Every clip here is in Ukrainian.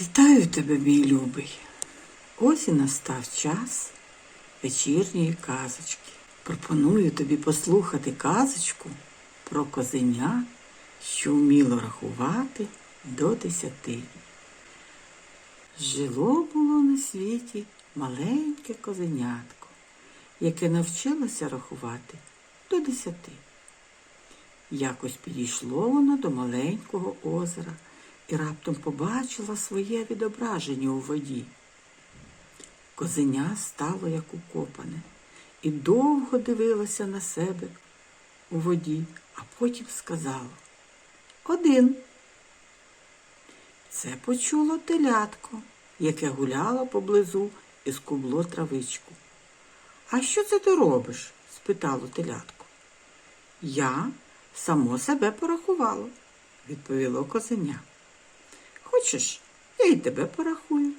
Вітаю тебе, мій любий. Ось і настав час вечірньої казочки. Пропоную тобі послухати казочку про козеня, що вміло рахувати до десяти. Жило було на світі маленьке козенятко, яке навчилося рахувати до десяти. Якось підійшло воно до маленького озера і раптом побачила своє відображення у воді. Козеня стало як укопане і довго дивилося на себе у воді, а потім сказала Один. Це почуло телятко, яке гуляло поблизу і скубло травичку. А що це ти робиш? спитало телятко. Я само себе порахувало, відповіло козеня. Хочеш, я й тебе порахую.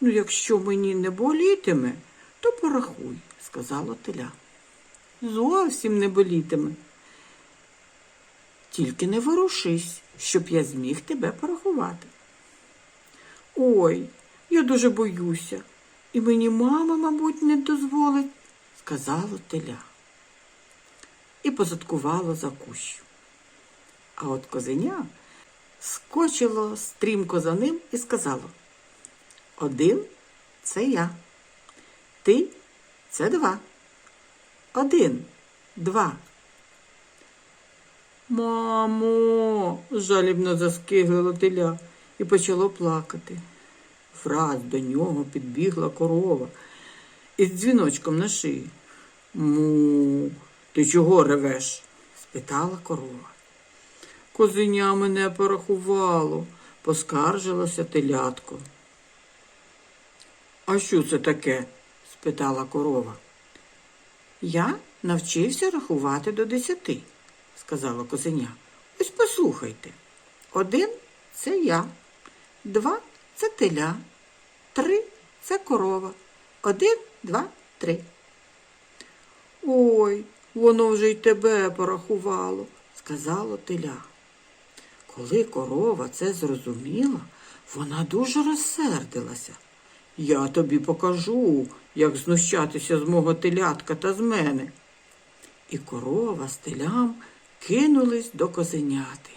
Ну, якщо мені не болітиме, то порахуй, сказало теля. Зовсім не болітиме. Тільки не ворушись, щоб я зміг тебе порахувати. Ой, я дуже боюся, і мені мама, мабуть, не дозволить, сказало теля. І позадкувало за кущу. А от козеня скочило стрімко за ним і сказало Один це я. Ти це два. Один, два. Мамо, жалібно заскиглило теля і почало плакати. Враз до нього підбігла корова із дзвіночком на шиї. Му, ти чого ревеш? спитала корова. Козеня мене порахувало, поскаржилося телятко. А що це таке? спитала корова. Я навчився рахувати до десяти, сказала козеня. Ось послухайте. Один це я, два це теля, три це корова. Один, два, три. Ой, воно вже й тебе порахувало, сказало теля. Коли корова це зрозуміла, вона дуже розсердилася. Я тобі покажу, як знущатися з мого телятка та з мене. І корова з телям кинулись до козеняти.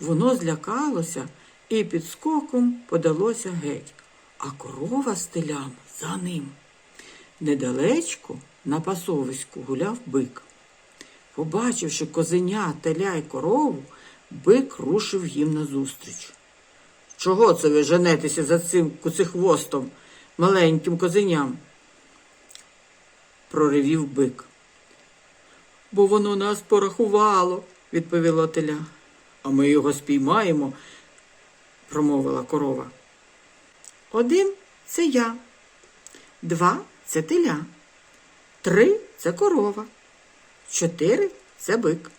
Воно злякалося і під скоком подалося геть, а корова з телям за ним. Недалечко на пасовиську гуляв бик. Побачивши козеня, теля й корову, бик рушив їм назустріч. Чого це ви женетеся за цим куцехвостом, маленьким козеням? проривів бик. Бо воно нас порахувало, відповіла теля. А ми його спіймаємо, промовила корова. Один це я, два це теля, три це корова, чотири це бик.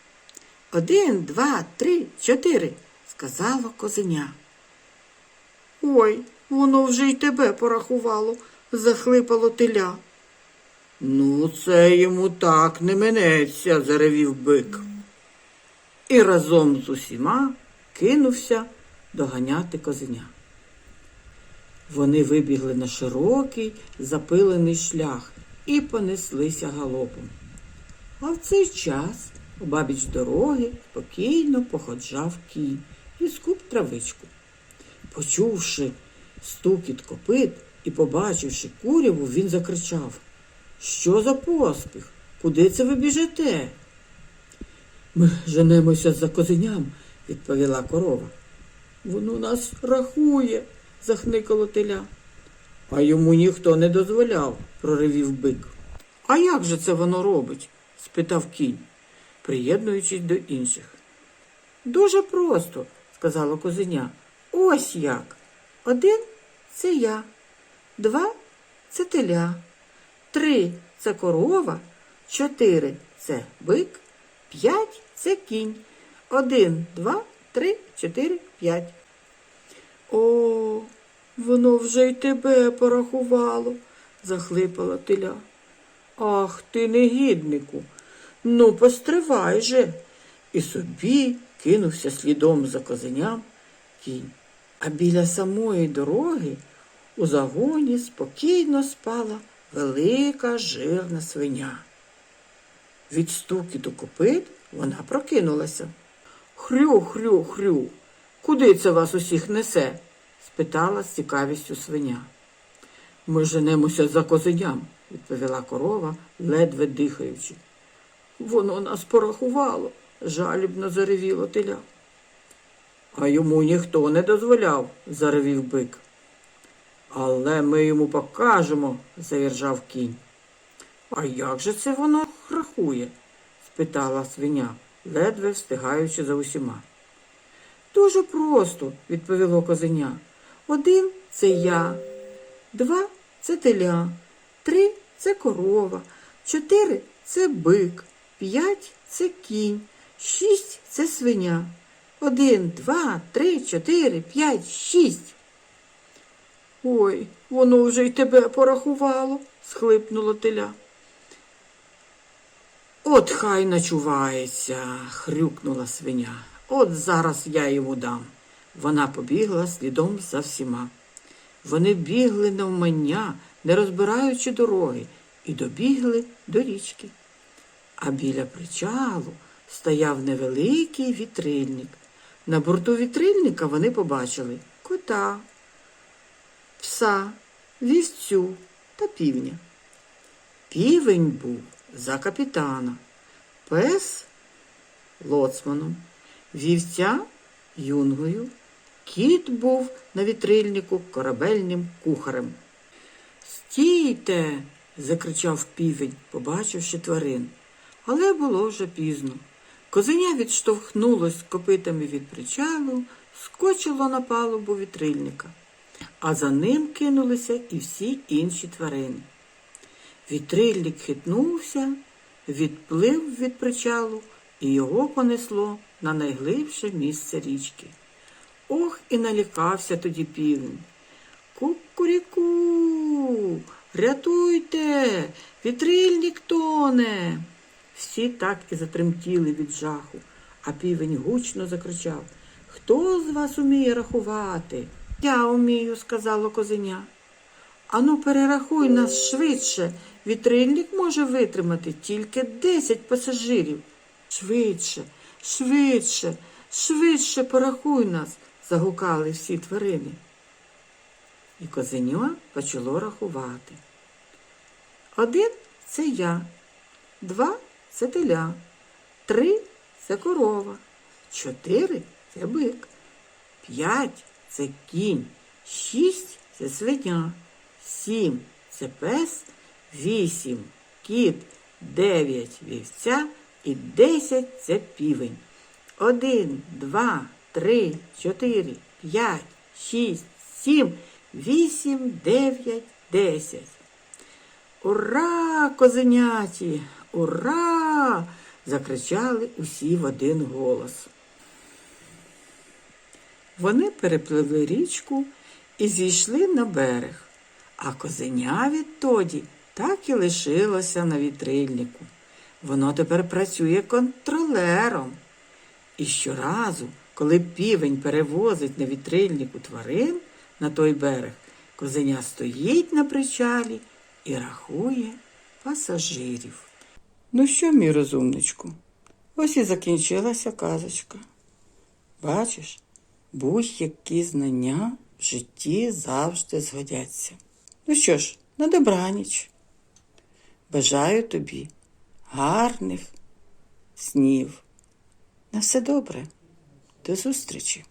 Один, два, три, чотири, сказало козеня. Ой, воно вже й тебе порахувало, захлипало теля. Ну, це йому так не минеться, заревів бик. І разом з усіма кинувся доганяти козеня. Вони вибігли на широкий запилений шлях і понеслися галопом. А в цей час обабіч дороги спокійно походжав кінь і скуп травичку. Почувши стукіт копит і побачивши куряву, він закричав Що за поспіх? Куди це ви біжите? Ми женемося за козеням, відповіла корова. Воно нас рахує, захникало теля. А йому ніхто не дозволяв, проривів бик. А як же це воно робить? спитав кінь, приєднуючись до інших. Дуже просто, сказала козеня. Ось як. Один це я, два це теля, три це корова, чотири це бик, п'ять це кінь. Один, два, три, чотири, п'ять. О, воно вже й тебе порахувало, захлипала теля. Ах ти, негіднику. Ну, постривай же. І собі кинувся слідом за козеням кінь. А біля самої дороги у загоні спокійно спала велика жирна свиня. Від стукіту копит вона прокинулася. Хрю, хрю, хрю. Куди це вас усіх несе? спитала з цікавістю свиня. Ми женемося за козеням, відповіла корова, ледве дихаючи. Воно нас порахувало, жалібно заревіло теля. А йому ніхто не дозволяв, заревів бик. Але ми йому покажемо, заіржав кінь. А як же це воно рахує? спитала свиня, ледве встигаючи за усіма. Дуже просто, відповіло козеня. Один це я, два це теля, три це корова, чотири це бик, п'ять це кінь, шість це свиня. Один, два, три, чотири, п'ять, шість. Ой, воно вже й тебе порахувало, схлипнуло теля. От хай начувається, хрюкнула свиня. От зараз я йому дам. Вона побігла слідом за всіма. Вони бігли навмання, не розбираючи дороги, і добігли до річки. А біля причалу стояв невеликий вітрильник. На борту вітрильника вони побачили кота, пса, вівцю та півня. Півень був за капітана, пес лоцманом, вівця юнгою, кіт був на вітрильнику корабельним кухарем. Стійте. закричав півень, побачивши тварин. Але було вже пізно. Козеня відштовхнулось копитами від причалу, скочило на палубу вітрильника, а за ним кинулися і всі інші тварини. Вітрильник хитнувся, відплив від причалу, і його понесло на найглибше місце річки. Ох, і налякався тоді півень. Кукуріку, рятуйте, вітрильник тоне. Всі так і затремтіли від жаху, а півень гучно закричав Хто з вас уміє рахувати? Я умію, сказало козеня. Ану, перерахуй нас швидше. Вітрильник може витримати тільки десять пасажирів. Швидше, швидше, швидше порахуй нас, загукали всі тварини. І козеня почало рахувати. Один це я, два це теля, три це корова, чотири це бик, п'ять це кінь, шість це свиня, сім це пес, вісім кіт, дев'ять вівця. І десять це півень. Один, два, три, чотири, п'ять, шість, сім, вісім, дев'ять, десять. Ура, козеняті! Ура! закричали усі в один голос. Вони перепливли річку і зійшли на берег, а козеня відтоді так і лишилося на вітрильнику. Воно тепер працює контролером. І щоразу, коли півень перевозить на вітрильнику тварин на той берег, козеня стоїть на причалі і рахує пасажирів. Ну що, мій розумничку, ось і закінчилася казочка. Бачиш, будь-які знання в житті завжди згодяться. Ну що ж, на добраніч. Бажаю тобі гарних снів. На все добре. До зустрічі!